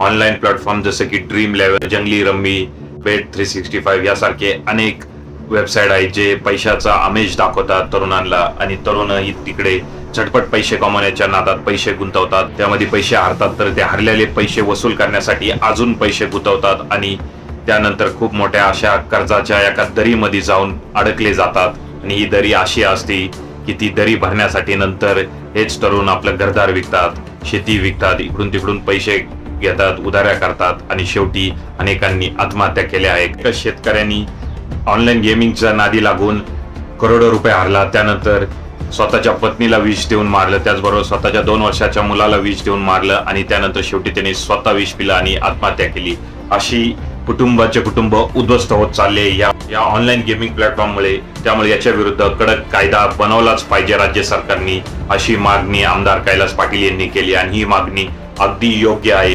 Online platform जसं की Dream eleven Junglee rummy bet three sixty five यासारखे अनेक वेबसाईट आहेत जे पैशाचा आमेज दाखवतात तरुणांना. आणि तरुणही तिकडे झटपट पैसे कमावण्याच्या नादात पैसे गुंतवतात. त्यामध्ये पैसे हारतात तर ते हरलेले पैसे वसूल करण्यासाठी अजून पैसे गुंतवतात आणि त्यानंतर खूप मोठ्या अशा कर्जाच्या एका दरीमध्ये जाऊन अडकले जातात. आणि ही दरी अशी असते की ती दरी भरण्यासाठी नंतर हेच तरुण आपलं घरदार विकतात शेती विकतात इकडून तिकडून पैसे घेतात उधाऱ्या करतात आणि शेवटी अनेकांनी आत्महत्या केल्या. आहेत एका शेतकऱ्यांनी ऑनलाईन गेमिंगच्या नादी लागून करोडो रुपये हरला. त्यानंतर स्वतःच्या पत्नीला विष देऊन मारलं. त्याचबरोबर स्वतःच्या दोन वर्षाच्या मुलाला विष देऊन मारलं आणि त्यानंतर शेवटी त्याने स्वतः विष पिलं आणि आत्महत्या केली. अशी कुटुंबाचे कुटुंब उद्ध्वस्त होत चालले. या या ऑनलाईन गेमिंग प्लॅटफॉर्ममुळे त्यामुळे याच्या विरुद्ध कडक कायदा बनवलाच पाहिजे राज्य सरकारनी अशी मागणी आमदार कैलास पाटील यांनी केली. आणि ही मागणी अगदी योग्य आहे.